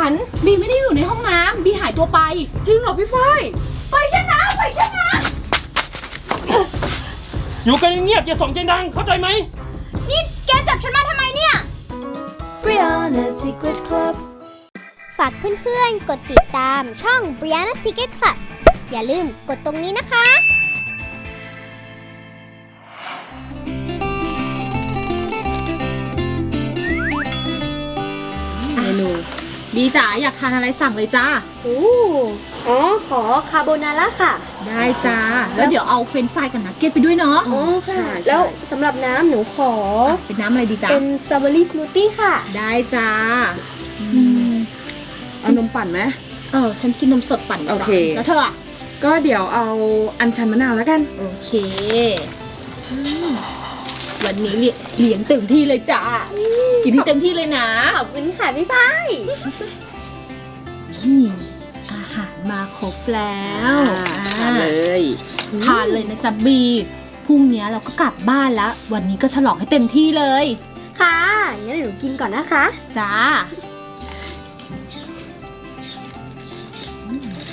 ฝันบีไม่ได้อยู่ในห้องน้ำบีหายตัวไป จริงเหรอพี่ฝ้ายไปชนะไปชนะอยู่กันเงียบๆอย่าส่งเสียงดังเข้าใจไหม นี่แกจับฉันมาทำไมเนี่ย Brianna Secret Club ฝากเพื่อนๆ กดติดตามช่อง Brianna Secret Club อย่าลืมกดตรงนี้นะคะเมนู บีจ๋าอยากทานอะไรสั่งเลยจ้าโอ้อ๋อ ขอคาโบนาร่าค่ะ ได้จ้า แล้วเดี๋ยวเอาเฟรนช์ฟรายกับนักเก็ตไปด้วยเนาะ อ๋อค่ะแล้วสำหรับน้ำหนูขอ เป็นน้ำอะไรดีจ้าเป็นสตรอเบอรี่สมูทตี้ค่ะ ได้จ้าเอานมปั่นไหม เออฉันกินนมสดปั่นดีกว่าโอเค แล้วเธออะก็เดี๋ยวเอาอัญชันมะนาวแล้วกัน โอเคอืม วันนี้เลี้ยเลี้ยงเต็มที่เลยจ้ากินให้เต็มที่เลยนะ ขอบคุณค่ะพี่ฝ้ายอืมอาหารมาครบแล้วทานเลยทานเลยนะจ๊ะบีพรุ่งนี้เราก็กลับบ้านแล้ว วันนี้ก็ฉลองให้เต็มที่เลย ค่ะงั้นเดี๋ยวหนูกินก่อนนะคะ จ้า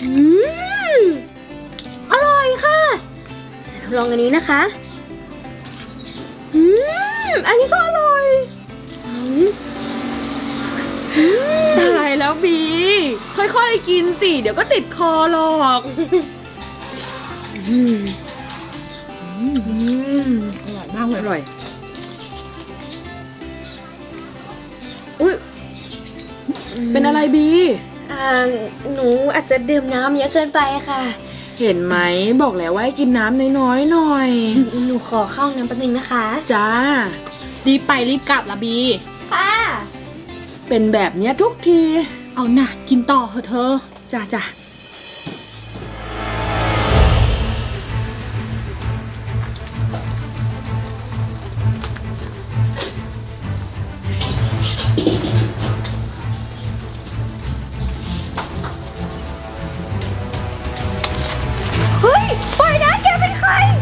อืม อร่อยค่ะลองอันนี้นะคะ อืม อันนี้ก็อร่อยอืมตายแล้วบี ค่อยๆกินสิ เดี๋ยวก็ติดคอหรอกอืมอืมอร่อยมากเลอยร่อย อุ้ยเป็นอะไรบี อ่าหนูอาจจะดื่มน้ำเยอะเกินไปค่ะ เห็นไหมบอกแล้วว่าให้กินน้ำน้อยๆหน่อย หนูขอเข้าน้ำแป๊บนึงนะคะจ้า รีบไปรีบกลับละบี ค่ะเป็นแบบเนี้ยทุกที เอาหนะกินต่อเถอะเธอจ้าจ้า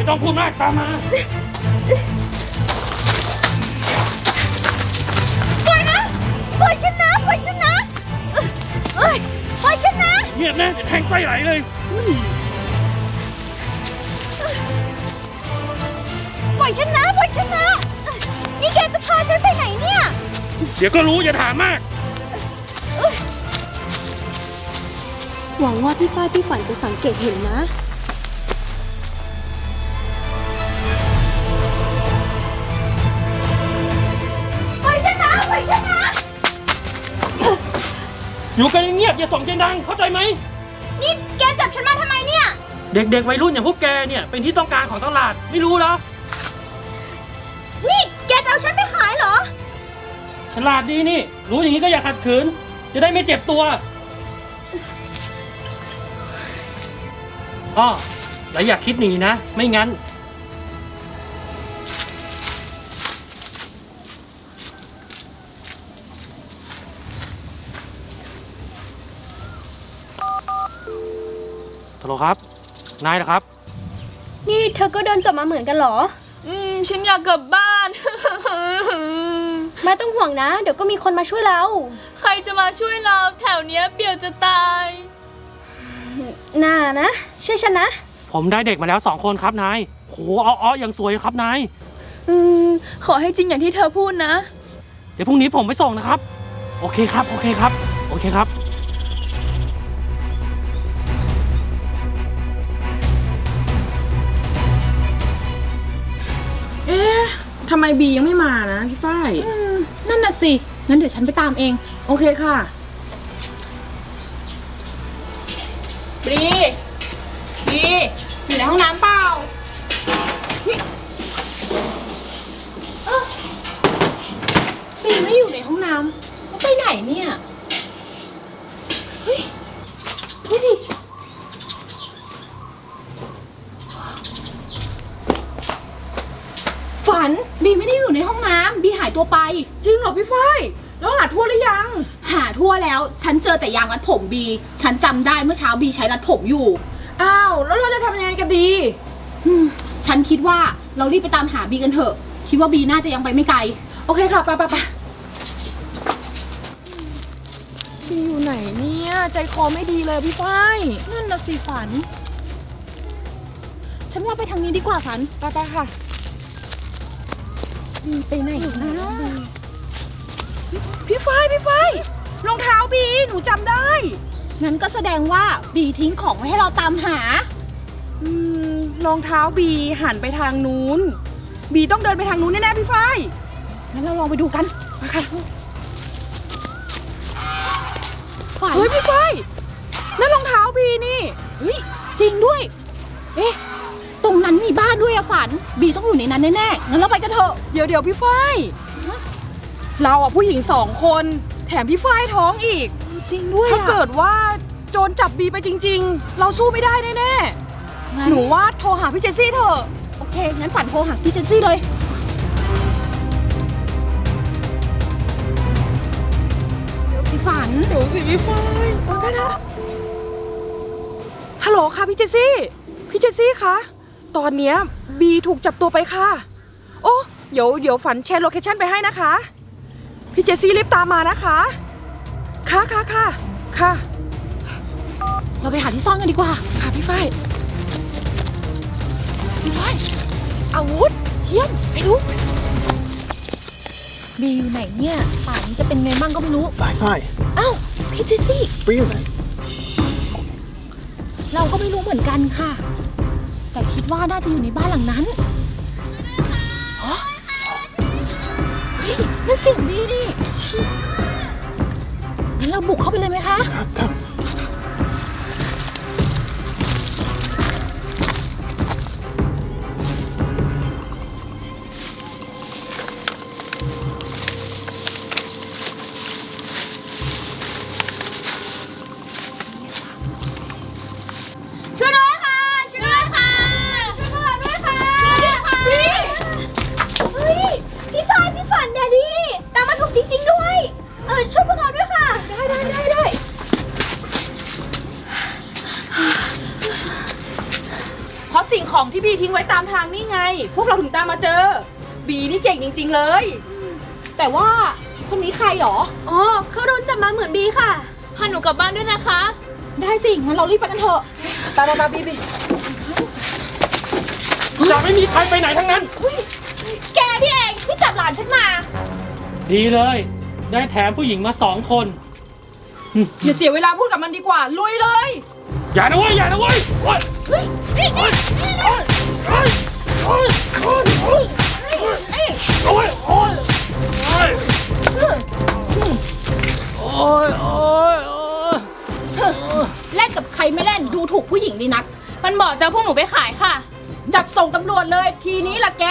ต้องพูดมากตามมาปล่อยนะปล่อยฉันนะปล่อยฉันนะเอ้ยปล่อยฉันนะเงียบนะจะแทงไฟไหลเลยปล่อยฉันนะปล่อยฉันนะนี่แกจะพาฉันไปไหนเนี่ยเดี๋ยวก็รู้อย่าถามมาก หวังว่าพี่ฝ้ายพี่ฝันจะสังเกตเห็นนะ อยู่กันเงียบๆอย่าส่งเสียงดังเข้าใจไหม นี่แกจับฉันมาทำไมเนี่ย เด็กๆวัยรุ่นอย่างพวกแกเนี่ยเป็นที่ต้องการของตลาดไม่รู้เหรอ นี่แกจะเอาฉันไปขายเหรอ ฉลาดดีนี่ รู้อย่างนี้ก็อย่าขัดขืน จะได้ไม่เจ็บตัวอ้อแล้วอย่าคิดหนีนะ ไม่งั้น ฮัลโหลครับ นายนะครับ นี่เธอก็เดินจบมาเหมือนกันเหรอ อืม ฉันอยากกลับบ้าน ไม่ต้องห่วงนะ เดี๋ยวก็มีคนมาช่วยเรา ใครจะมาช่วยเราแถวเนี้ยเปียวจะตาย น่านะเชื่อฉันนะ ผมได้เด็กมาแล้วสองคนครับนายโหอ้อๆอย่างสวยครับนาย อืม ขอให้จริงอย่างที่เธอพูดนะ เดี๋ยวพรุ่งนี้ผมไปส่งนะครับ โอเคครับ โอเคครับ โอเคครับ ทำไมบียังไม่มานะพี่ฝ้าย อืมนั่นน่ะสิงั้นเดี๋ยวฉันไปตามเอง โอเคค่ะ บรีบรีอยู่ในห้องน้ำเปล่าเอ้าบรีไม่อยู่ในห้องน้ำเขาไปไหนเนี่ย เฮ้ยดูดิ ฝันบีไม่ได้อยู่ในห้องน้ำบีหาย ตัวไป จริงเหรอพี่ฝ้ายแล้วหาทั่วหรือยัง หาทั่วแล้ว ฉันเจอแต่ยางรัดผมบี ฉันจำได้เมื่อเช้าบีใช้รัดผมอยู่ อ้าว แล้วเราจะทำยังไงกันดี อืมฉันคิดว่าเรารีบไปตามหาบีกันเถอะ คิดว่าบีน่าจะยังไปไม่ไกล โอเคค่ะไปไปไปบีอยู่ไหนเนี่ย ใจคอไม่ดีเลยพี่ฝ้ายนั่นน่ะสิฝัน ฉันว่าไปทางนี้ดีกว่าฝัน ไปไปค่ะบี ไปไหนนะพี่ฝ้ายพี่ฝ้ายรองเท้าบีหนูจำได้ งั้นก็แสดงว่าบีทิ้งของไว้ให้เราตามหา อืมรองเท้าบีหันไปทางนู้น บีต้องเดินไปทางนู้นแน่ๆพี่ฝ้ายงั้นเราลองไปดูกันมาค่ะฝันเฮ้ยพี่ฝ้ายนั่นรองเท้าบีนี่เฮ้ยจริงด้วย เอ๊ะตรงนั้น มีบ้านด้วยอะฝัน บีต้องอยู่ในนั้นแน่ๆ งั้นเราไปกันเถอะ เดี๋ยวเดี๋ยวพี่ฝ้ายเราอะผู้หญิงสองคน แถมพี่ฝ้ายท้องอีก จริงด้วยถ้าเกิดว่าโจรจับบีไปจริง ๆ เราสู้ไม่ได้แน่ๆหนูว่าโทรหาพี่เจสซี่เถอะ โอเค งั้นฝันโทรหาพี่เจนซี่เลย เดี๋ยวพี่ฝัน เดี๋ยวสิพี่ฝ้ายเอาได้แล้วฮัลโหลค่ะพี่เจสซี่ พี่เจสซี่คะ ตอนเนี้ยบีถูกจับตัวไปค่ะ โอ้เดี๋ยวเดี๋ยวฝันแชร์โลเคชั่นไปให้นะคะ พี่เจสซี่รีบตามมานะคะ ค่ะค่ะค่ะค่ะ เราไปหาที่ซ่อนกันดีกว่า ค่ะพี่ฝ้ายพี่ฝ้ายอาวุธเทียมไปดูบีอยู่ไหนเนี่ยป่านนี้จะเป็นไงบ้างก็ไม่รู้ ฝ่ายฝ่ายเอ้าพี่เจสซี่ปรี้ยวไหนเราก็ไม่รู้เหมือนกันค่ะ แต่คิดว่าน่าจะอยู่ในบ้านหลังนั้นฮะเฮ้ยนั่นเสียงดีนี่งั้นเราบุกเข้าไปเลยไหมคะ ครับครับ ที่บีทิ้งไว้ตามทางนี่ไง พวกเราถึงตามมาเจอ บีนี่เก่งจริง ๆเลย แต่ว่าคนนี้ใครหรอ อ๋อเขาโดนจับมาเหมือนบีค่ะพาหนูกลับบ้านด้วยนะคะ ได้สิ งั้นเรารีบไปกันเถอะตามมาตามบีบีจะไม่มีใครไปไหนทั้งนั้น แกที่เองที่จับหลานฉันมา ดีเลย ได้แถมผู้หญิงมาสองคน อย่าเสียเวลาพูดกับมันดีกว่า ลุยเลย อย่านะเว้ยอย่านะเว้ยโอ๊ยเฮ้ยนี่โอ๊ยโอ๊ยโอ๊ยโอ๊ยโอ๊ยโอ๊ยโอ๊ยโอ๊ยโอ๊ยโอ๊ยโอ๊ยโอ๊ยเล่นกับใครไม่เล่นดูถูกผู้หญิงดีนัก มันบอกจะเอาพวกหนูไปขายค่ะ จับส่งตำรวจเลย ทีนี้ล่ะแก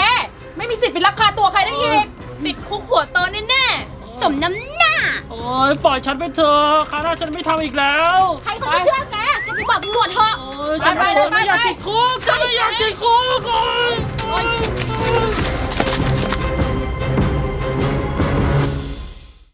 ไม่มีสิทธิ์ไปลักพาตัวใครได้อีก ติดคุกหัวโตแน่ๆสมน้ำหน้า โอ๊ยปล่อยฉันไปเถอะคราวหน้าฉันไม่ทำอีกแล้ว ใครเขาจะเชื่อแก กไปบอกตำรวจเถอะโอ๊ยฉันไม่ไปไปไม่อยากไปติดคุกฉันไม่อยากติดคุกโอ๊ยโอ๊ย